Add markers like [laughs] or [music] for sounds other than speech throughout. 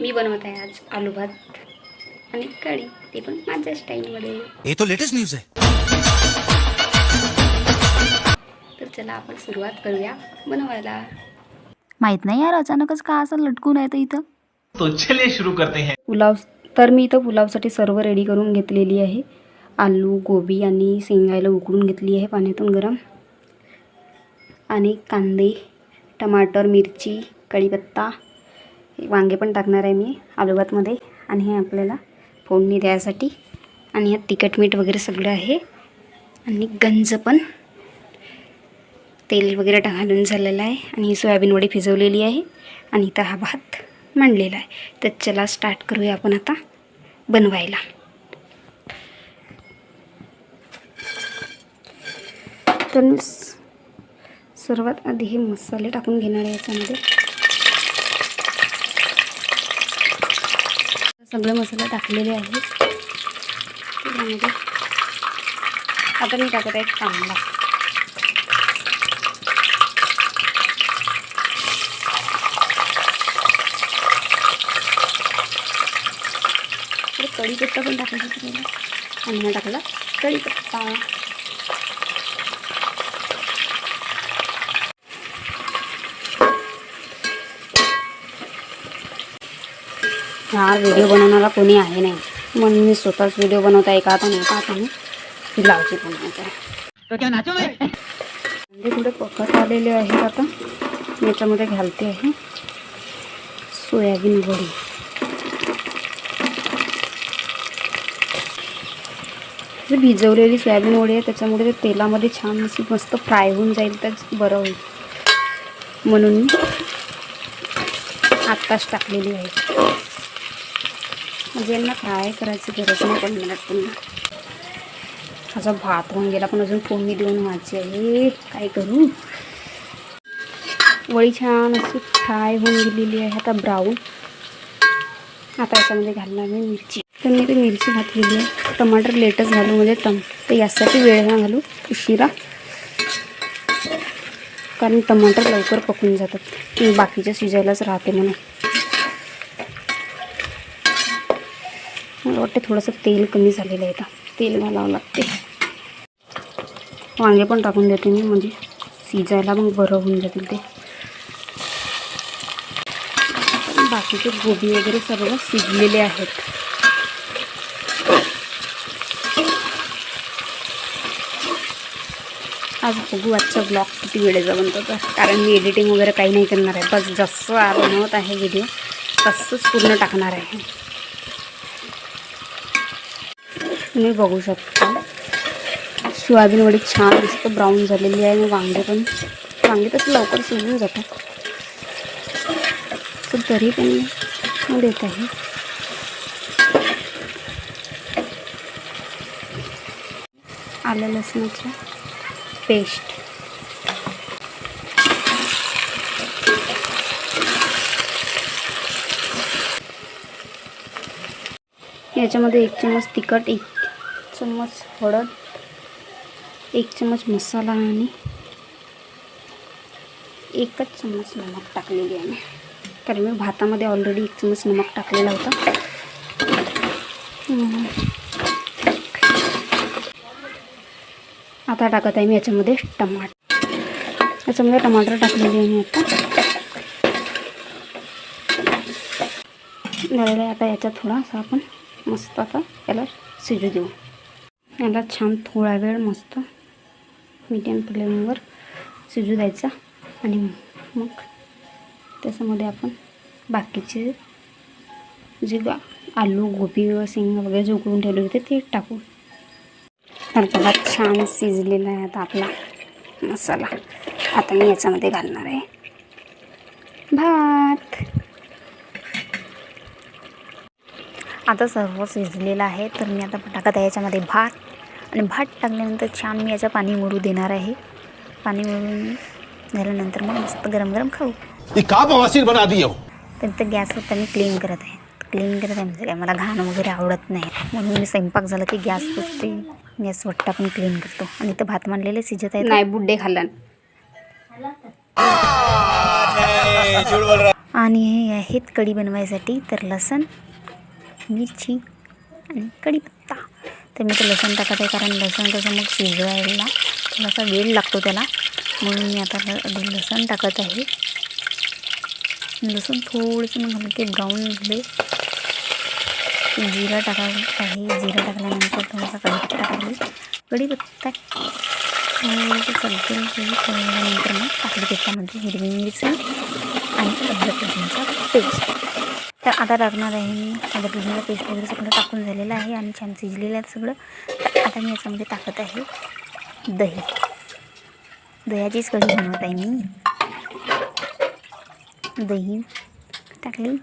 मी बनवत आहे आज आलू भात आणि कढी. ते पण माझ्या स्टाईलमध्ये. ये तो लेटेस्ट न्यूज है तर चला आपण सुरुवात करूया बनवायला. माहीत नाही यार अचानकच का असं लटकून आहे तर इथं? तो चलिए शुरू करते हैं. पुलाव तर मी इथं पुलावसाठी सर्व रेडी करून घेतलेली आहे. आलू गोबी आणि शेंगायला उकळून घेतली आहे पाण्यातून गरम. आणि कांदे टमाटर मिरची कढीपत्ता वांगे पण टाकणार आहे मी आलूभातमध्ये आणि हे आपल्याला फोडणी द्यायसाठी. आणि ह्यात तिखट मीठ वगैरे सगळं आहे. आणि गंज पण. तेल वगैरे घालून झालेलं आहे. आणि ही सोयाबीन वडी भिजवलेली आहे. आणि इथं हा भात मांडलेला आहे. तर चला स्टार्ट करूया आपण आता बनवायला. तर सर्वात आधी हे मसाले टाकून घेणार आहे याच्यामध्ये. सगळे मसाले टाकलेले आहेत. त्यामध्ये आता मी टाकत आहे कांदा. कढीपत्ता पण टाकायचा तुम्हाला आणि टाकला. कढीपत्ता. हा व्हिडिओ बनवणारा कोणी आहे नाही. म्हणून मी स्वतःच व्हिडिओ बनवत आहे का आता नाही का आता मी. ब्लाऊज बनवत आहे कांदे थोडे पकत आलेले आहेत आता? याच्यामध्ये घालते आहे. सोयाबीन वडी. जे भिजवलेली सोयाबीन वडी आहे त्याच्यामुळे ते तेलामध्ये छान अशी मस्त फ्राय होऊन जाईल तर बरं होईल. म्हणून मी आत्ताच टाकलेली आहे. म्हणजे यांना फ्राय करायची गरज नाही पण पडणार पुन्हा माझा भात होऊन गेला पण अजून फोडणी देऊन व्हायची आहे. काय करू? वळी छान अशी फ्राय होऊन गेलेली आहे आता ब्राऊन. आता याच्यामध्ये घालणार मी मिरची. तर मी ते मिरची घातलेली आहे. टमाटर लेटच घालू म्हणजे टम तर यासाठी वेळ ना घालू उशिरा. कारण टमाटर लवकर पकून जातात. बाकीच्या शिजायलाच राहते म्हणून. वाटते थोडंसं तेल कमी झालेलं आहे आता तेल घालावं लागते. वांगे पण टाकून देते मी म्हणजे शिजायला मग बरं होऊन जातील ते. बाकीचे गोबी वगैरे सर्व शिजलेले आहेत. आज बघू आजचा ब्लॉग किती वेळेचा बनतो तर कारण मी एडिटिंग वगैरे काही नाही करणार आहे. बस जसं बनवत आहे व्हिडिओ तसंच पूर्ण टाकणार आहे. तुम्ही बघू शकता. सोयाबीन वडी छान दिसतं ब्राऊन झालेली आहे. आणि वांगे पण वांगे तसं लवकर शिजून जातात. तर तरी पण देत आहे. आलं लसणाची पेस्ट याच्यामध्ये एक चमच तिखट एक चम्मच हळद एक चम्मच मसाला आणि एकच चम्मच नमक टाकलेली आहे मी. कारण मी भातामध्ये ऑलरेडी एक चम्मच नमक टाकलेला होता. आता टाकत आहे मी याच्यामध्ये टमाट. याच्यामध्ये टमाटर टाकलेली आहे मी आता. झालेलं आहे आता याच्यात थोडासा आपण मस्त आता याला शिजू देऊ. याला छान थोडा वेळ मस्त मीडियम फ्लेमवर शिजू द्यायचा. आणि मग त्याच्यामध्ये आपण बाकीचे जे आलू गोबी व शेंगा वगैरे जे उकळून ठेवले होते ते टाकू. तर बघा छान शिजलेला आहे आता आपला मसाला. आता मी याच्यामध्ये घालणार आहे. भात. आता सर्व शिजलेलं आहे तर मी आता टाकत आहे याच्यामध्ये भात आणि भात टाकल्यानंतर छान मी याचं पाणी मुरू देणार आहे. पाणी मुरून झाल्यानंतर मग मस्त गरम गरम खाऊ. ये का बवासीर बना हो तर इथं गॅसवर मी क्लीन करत आहे. क्लीन करत आहे म्हणजे काय मला घाण वगैरे आवडत नाही. म्हणून मी स्वयंपाक झाला की गॅस पुसते गॅस वट्टा पण क्लीन करतो. आणि इथं भात मांडलेले शिजत आहे नाही बुड्डे खाल्ला आणि हे आहेत कढी बनवायसाठी. तर लसण मिरची आणि कढीपत्ता. तर मी ते लसूण टाकत आहे कारण लसूण कसं मग शिजवायला थोडासा वेळ लागतो त्याला. म्हणून मी आता लसूण टाकत आहे लसूण थोडंसं मग हलके ब्राऊन झाले जिरा टाकायचं आहे जिरा टाकल्यानंतर थोडासा कढीपत्ता टाकली कढीपत्ता सगळं मग टाकली त्याच्यामध्ये हिरवी मिरची आणि अद्रक लसूणचा पेस्ट. तर आता टाकणार आहे मी. माझ्या लसूणचा पेस्ट वगैरे सगळं टाकून झालेलं आहे आणि छान शिजलेलं आहे सगळं. तर आता मी याच्यामध्ये टाकत आहे दही. दह्याचीच कढी बनवत आहे मी. दही टाकली.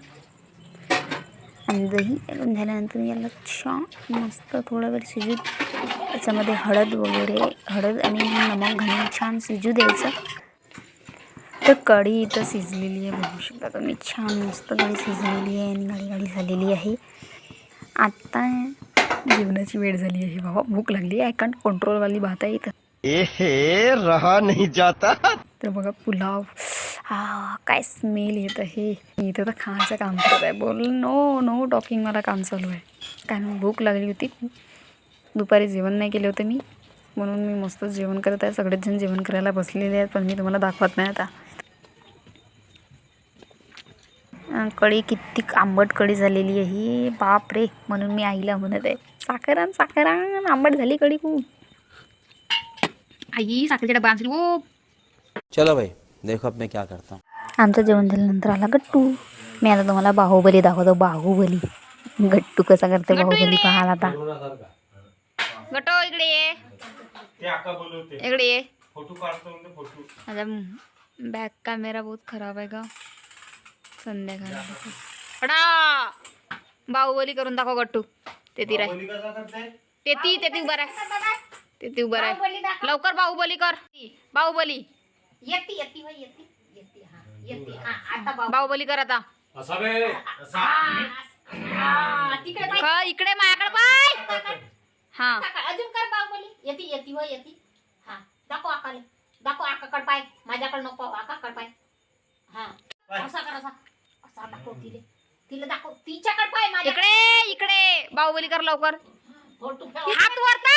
आणि दही झाल्यानंतर याला छान मस्त थोडा वेळ शिजू त्याच्यामध्ये हळद वगैरे हळद आणि नमक घालून छान शिजू द्यायचं. तर कढी इथं शिजलेली आहे बघू शकता तुम्ही. छान मस्त कढी शिजलेली आहे आणि गाडी गाडी झालेली आहे. आता जेवणाची वेळ झाली आहे बाबा. भूक लागली आय कांट कंट्रोलवाली भात आहे इथं. रहा नहीं जाता. तर बघा पुलाव. हा काय स्मेल येत आहे. मी इथं तर खायचं काम करत आहे. बोल नो नो टॉकिंग मला काम चालू आहे. कारण भूक लागली होती. दुपारी जेवण नाही केलं होतं मी. म्हणून मी मस्त जेवण करत आहे. सगळेच जण जेवण करायला बसलेले आहेत पण मी तुम्हाला दाखवत नाही आता. कढी किती आंबट कढी झालेली आहे. बाप रे म्हणून मी आईला म्हणत आहे साखरान साखरान आंबट झाली कढी खूप. आई साखरेचा डबा आणशील ओ चलो भाई देखो अब मैं क्या करता हूँ. आमचं जेवण झाल्यानंतर आला गट्टू. मी आता तुम्हाला बाहुबली दाखवतो बाहुबली. गट्टू कसा करते बाहुबली पाहाल आता. गट्टो इकडे ये. इकडे ये. माझा बॅक कॅमेरा बहुत खराब आहे का संध्याकाळी अडा बाहुबली करून दाखव गट्टू. ते ती राय ते ती ते ती उभा राय ते ती उभा राय लवकर बाहुबली कर. बाहुबली. येते येते होय येते. येते येते. आता बाबा बाहुबली कर आता. तिकडे पाय का इकडे माझ्याकडे पाय. हा. अजून कर बाहुबली. येते येते होय येते. हा दाखव आकाले. दाखव आकाकड पाय. माझ्याकडे नको आकाकड पाय. तिले तिला दाखव. तिच्याकडे पाय माझ्या. इकडे इकडे. बाहुबली कर लवकर. फ़ोटो ठेव. हात वरता.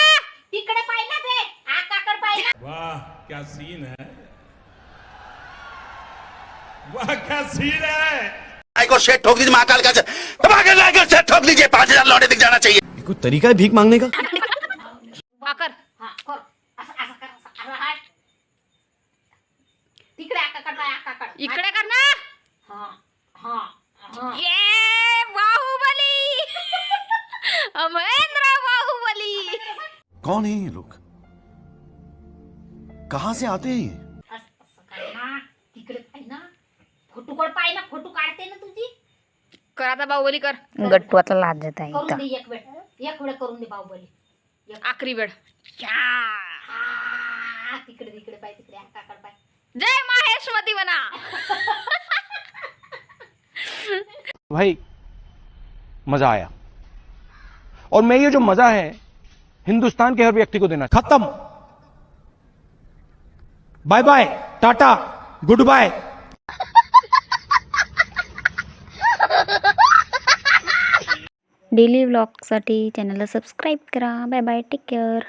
तिकडे पाय ना बे. आकाकड पाय ना. वाह क्या सीन है? वाह क्या सीन है? को शेट ठोक दीजिए महाकाल का शेट ठोक दीजिए पाँच हज़ार लौटे दिख जाना चाहिए। कोई तरीका है भीख मांगने का? वाकर हा कर. असं असं कर असं अरे हाय तिकडे आकाकड पाय आकाकड इकडे कर ना. हा हा हा. ये बाहुबली! [laughs] महेंद्र बाहुबली! कौन है ये लोग? कहाँ से आते हैं ये? ना? तिकडे पाय ना? फोटो कड पाय ना फोटो काढते ना तुझी. कर आता बाहुबली कर. गट्टू आता आहे करून इथं. दे एक वेळ. एक वेळ करून दे बाहुबली. आखरी वेळ. आ, तिकडे तिकडे पाय तिकडे. पाय. जय माहेशमती म्हणा. [laughs] भाई मज़ा आया। और मैं ये जो मज़ा है हिंदुस्तान के हर व्यक्ति को देना खत्म। Bye bye tata good bye daily व्लॉगसाठी चॅनलला सबस्क्राईब करा. Bye bye take care